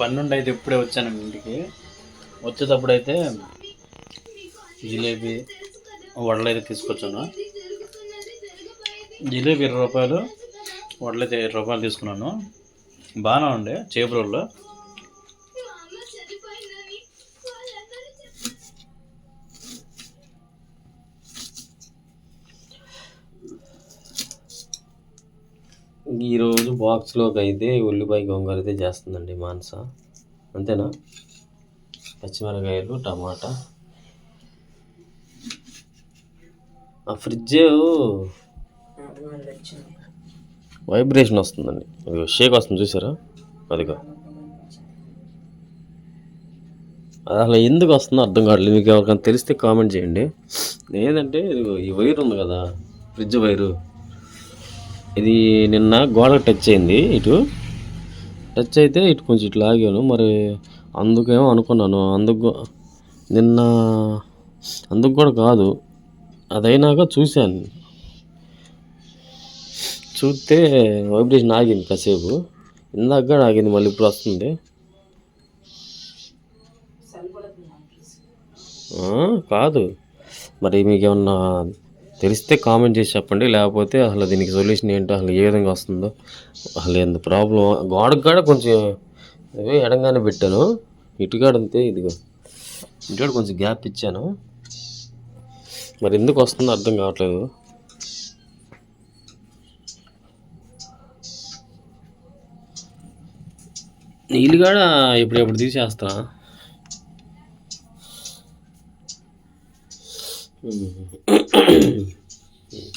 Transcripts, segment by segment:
పన్నెండు అయితే ఇప్పుడే వచ్చాను ఇంటికి. వచ్చేటప్పుడు అయితే జిలేబీ వడలు అయితే తీసుకొచ్చాను. జిలేబీ ఇరవై రూపాయలు వడలు అయితే ఇరవై రూపాయలు తీసుకున్నాను. బాగానే ఉండే చేపు రోళ్ళు ఈరోజు బాక్స్లోకి అయితే ఉల్లిపాయ గొంగర అయితే చేస్తుందండి మానస అంతేనా? పచ్చిమిరకాయలు టమాటా. ఆ ఫ్రిడ్జ్ వైబ్రేషన్ వస్తుందండి. అది షేక్ వస్తుంది చూసారా? అదిగో. అది అసలు ఎందుకు వస్తుందో అర్థం కావట్లేదు. మీకు ఎవరికైనా తెలిస్తే కామెంట్ చేయండి. ఏంటంటే ఇదిగో ఈ వైర్ ఉంది కదా ఫ్రిడ్జ్ వైరు. ఇది నిన్న గోడకు టచ్ అయింది ఇటు. టచ్ అయితే ఇటు కొంచెం ఇట్లా ఆగాను మరి అందుకేమో అనుకున్నాను. అందుకు నిన్న అందుకు కూడా కాదు అదైనాక చూశాను. చూస్తే వైబ్రేషన్ ఆగింది కాసేపు. ఇందాక కూడా ఆగింది మళ్ళీ ఇప్పుడు వస్తుంది. కాదు. మరి మీకేమన్నా తెలిస్తే కామెంట్ చేసి చెప్పండి. లేకపోతే అసలు దీనికి సొల్యూషన్ ఏంటో అసలు ఏ విధంగా వస్తుందో అసలు ఎంత ప్రాబ్లం గోడకు కూడా కొంచెం ఎడంగానే పెట్టాను. ఇటుగాడంతే ఇదిగో. ఇటుకాడ కొంచెం గ్యాప్ ఇచ్చాను. మరి ఎందుకు వస్తుందో అర్థం కావట్లేదు. నీళ్ళు కూడా ఎప్పుడెప్పుడు తీసేస్తా?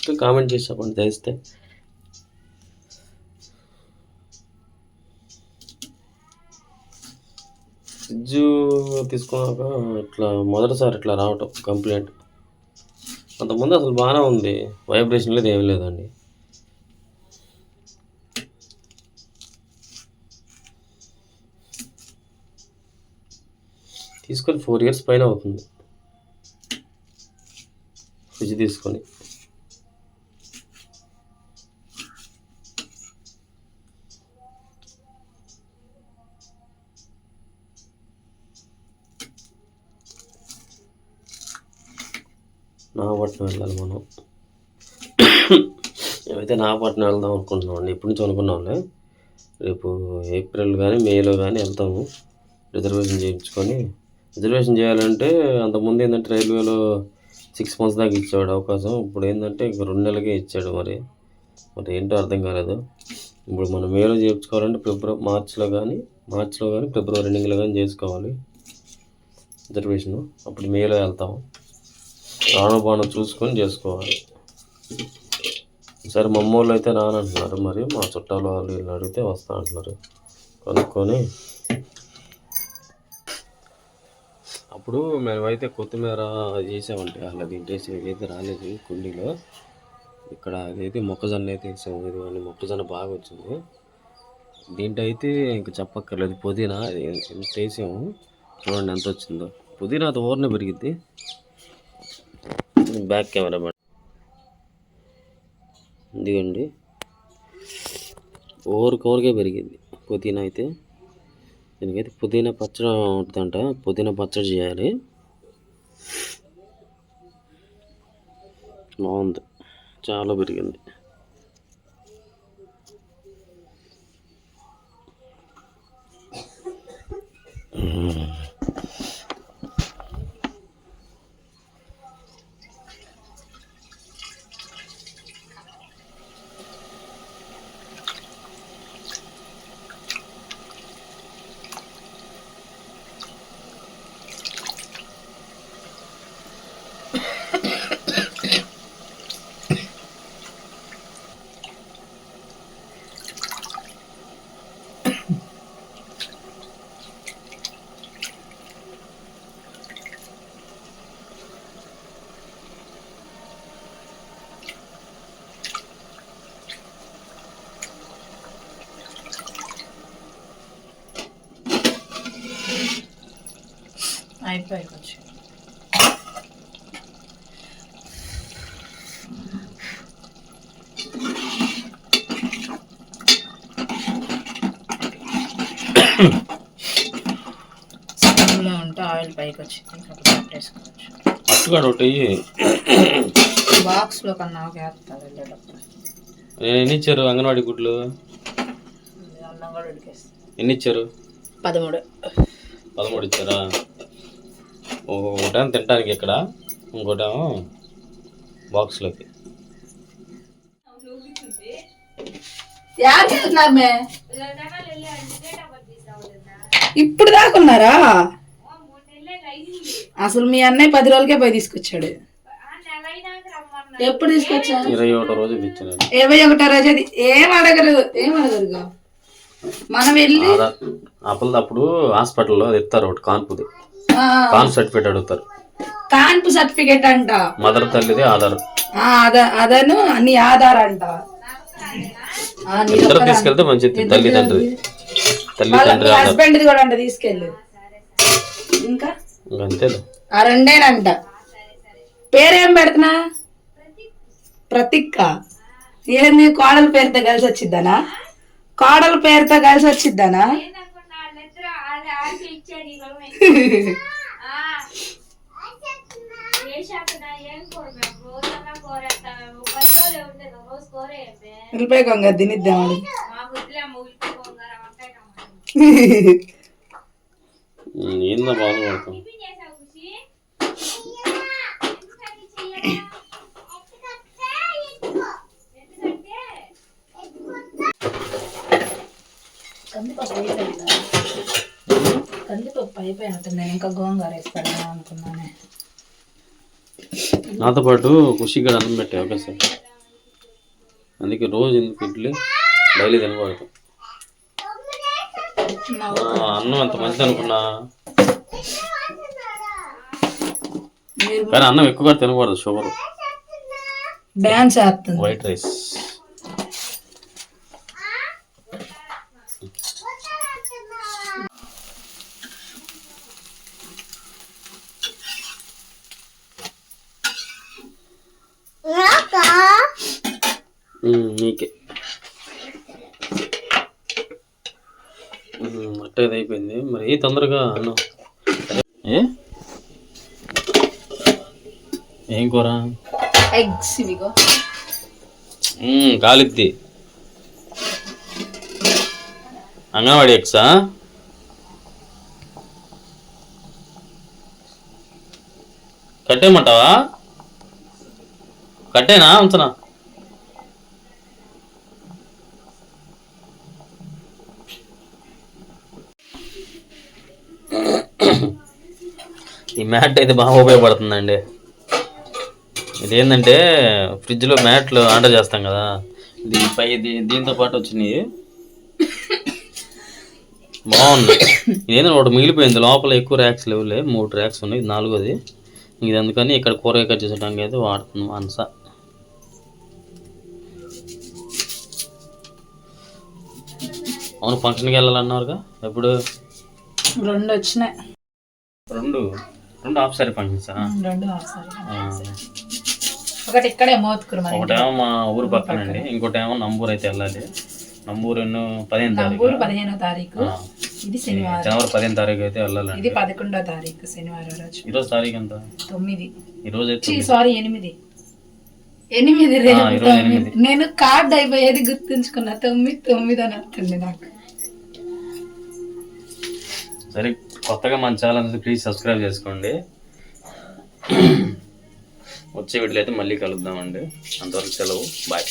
ఇంకా కామెంట్ చేసి చెప్పండి తెలిస్తే ఫ్రిడ్జ్ తీసుకున్నాక ఇట్లా మొదటిసారి ఇట్లా రావటం కంప్లైంట్. అంతకుముందు అసలు బాగానే ఉంది వైబ్రేషన్ లేదు ఏమీ లేదండి. తీసుకొని ఫోర్ ఇయర్స్ పైన అవుతుంది. ఫ్రిడ్జ్ తీసుకొని. నాగపట్నం వెళ్ళాలి మనం. మేమైతే నాగపట్నం వెళ్దాం అనుకుంటున్నాం అండి ఎప్పటి నుంచి అనుకున్నాంలే? రేపు ఏప్రిల్ కానీ మేలో కానీ వెళ్తాము. రిజర్వేషన్ చేయించుకొని. రిజర్వేషన్ చేయాలంటే అంతకుముందు ఏంటంటే రైల్వేలో సిక్స్ మంత్స్ దాకా ఇచ్చాడు అవకాశం. ఇప్పుడు ఏంటంటే ఇంక రెండు నెలలకే ఇచ్చాడు మరి. మరి ఏంటో అర్థం కాలేదు. ఇప్పుడు మనం మేలో చేయించుకోవాలంటే ఫిబ్రవరి మార్చిలో కానీ మార్చిలో కానీ ఫిబ్రవరి ఎండింగ్లో కానీ చేసుకోవాలి. రిజర్వేషన్. అప్పుడు మేలో వెళ్తాము. రానుబాను చూసుకొని చేసుకోవాలి. సరే మా అయితే రానంటున్నారు మరి మా చుట్టాలు వాళ్ళు వీళ్ళు అడిగితే వస్తా అంటున్నారు. కొనుక్కొని అప్పుడు మేమైతే కొత్తిమీర చేసామంటే అలా వేసి ఏదైతే రాలేదు కుండీలో. ఇక్కడ అదైతే మొక్కజొన్న అయితే వేసాము. ఇది అని మొక్కజొన్న బాగా వచ్చింది. దీంట్లో అయితే ఇంకా చెప్పక్కర్లేదు. పుదీనా ఎంత వేసాము? చూడండి ఎంత వచ్చిందో. పుదీనా అది ఊరనే పెరిగిద్ది. Back camera madam. ఇదిగోండి. ఓరికి పెరిగింది. పుదీనా అయితే దీనికైతే పుదీనా పచ్చడి ఉంటుందంట. పుదీనా పచ్చడి చేయాలి. బాగుంది. చాలా పెరిగింది. అయిపోయి కొంచెం స్పూన్లో ఉంటే ఆయిల్ పైకి వచ్చింది పెట్టేసుకోవచ్చు ఒకటి బాక్స్లో కన్నా వేస్తారు వెళ్ళేటప్పుడు. ఎన్ని ఇచ్చారు అంగన్వాడీ గుడ్లు? అన్నం కూడా ఎన్ని ఇచ్చారు? పదమూడు. పదమూడు ఇచ్చారా? ఒకటేమో తినడానికి ఇక్కడ ఇంకోటేమో బాక్స్లోకి. ఇప్పుడు దాకున్నారా అసలు మీ అన్నయ్య పది రోజులకే పోయి తీసుకొచ్చాడు. ఎప్పుడు తీసుకొచ్చా? ఇరవై ఒకటో రోజు ఇరవై ఒకటో రోజు అది ఏం అడగరు ఏం అడగరు మనం వెళ్ళి అప్పుడు హాస్పిటల్లో ఇస్తారు ఒకటి కాన్పుది. కాన్ సర్టిఫికేట్ అడుగుతారు. కాన్పు సర్టిఫికేట్ అంట. మదర్ తల్లిది ఆధార్. ఆ, అద అదను నీ ఆధార్ అంట. ఇద్దరు? తీసుకెళ్తే మంచిది తల్లి తండ్రి. తల్లి వాళ్ళ తండ్రి మీ ఆధార్. హస్బెండ్ కూడా అంట తీసుకెళ్ళు. ఇంకా? ఇంకా అంతేలే. ఆ రెండేనంట. పేరేం పెడుతున్నా? ప్రతిక్క. ఏంది? కోడల పేరుతో కలిసి వచ్చిద్దానా కోడల పేరుతో కలిసి వచ్చిద్దానా ఉల్లిపాయ కొంగ తినిద్దామని ఏందో కందిపప్పు అయిపోయిందా కందిపప్పు అయిపోయినట్టు నేను ఇంకా గోంగూర వేస్తాను అనుకున్నానే. నాతో పాటు ఖుషిగా అన్నం పెట్టే ఒకసారి అందుకే రోజు ఎందుకు ఇడ్లీ? డైలీ తినకూడదు. అన్నం ఎంత మంచిది అనుకున్నా? కానీ అన్నం ఎక్కువగా తినకూడదు షుగర్. చేస్తుంది. White rice. నీకే. ఉమ్, అట్టేది అయిపోయింది మరి ఏ తొందరగా అన్నం. ఏ? ఏం కూర? ఎగ్స్ కాలిద్ది అంగన్వాడి ఎక్సా కట్టేయమంటావా? కట్టేనా ఉంచనా? ఈ మ్యాట్ అయితే బాగా ఉపయోగపడుతుందండి. ఇదేంటంటే ఫ్రిడ్జ్లో మ్యాట్లు ఆర్డర్ చేస్తాం కదా ఇది పై దీంతో పాటు వచ్చినాయి. బాగుంది. ఇదేంటంటే ఒకటి మిగిలిపోయింది లోపల ఎక్కువ ర్యాక్స్ లేవులే మూడు ర్యాక్స్ ఉన్నాయి ఇది నాలుగోది. ఇది అందుకని ఇక్కడ కూరగాయ కట్ చేసడానికి అయితే వాడుతున్నాం మనస అవును ఫంక్షన్కి వెళ్ళాలన్నారుగా? ఎప్పుడు? రెండు వచ్చినాయి. రెండు? రెండు హాఫ్ సారీ ఫంక్షన్సా రెండు ఒకటి ఇక్కడే మోతుకురు ఒకటేమో మా ఊరు పక్కనండి ఇంకోటేమో నంబూరు అయితే వెళ్ళాలి. నంబూరు ఎన్నో పదిహేను తారీఖు. నంబూరు పదిహేనో తారీఖు. ఇది శనివారం. జనవరి పదిహేను తారీఖు అయితే వెళ్ళాలండి. ఇది పదకొండో తారీఖు శనివారం రోజు. ఈరోజు తారీఖు ఎంత? తొమ్మిది. ఈరోజు సారీ ఎనిమిది. రేపు. ఎనిమిది. నేను కార్డ్ అయిపోయేది గుర్తుంచుకున్నా. తొమ్మిది తొమ్మిది అని వస్తుంది నాకు. సరే కొత్తగా మన ఛానల్ ప్లీజ్ సబ్స్క్రైబ్ చేసుకోండి. వచ్చే వీటిలో అయితే మళ్ళీ కలుద్దామండి. అంతవరకు సెలవు. బాయ్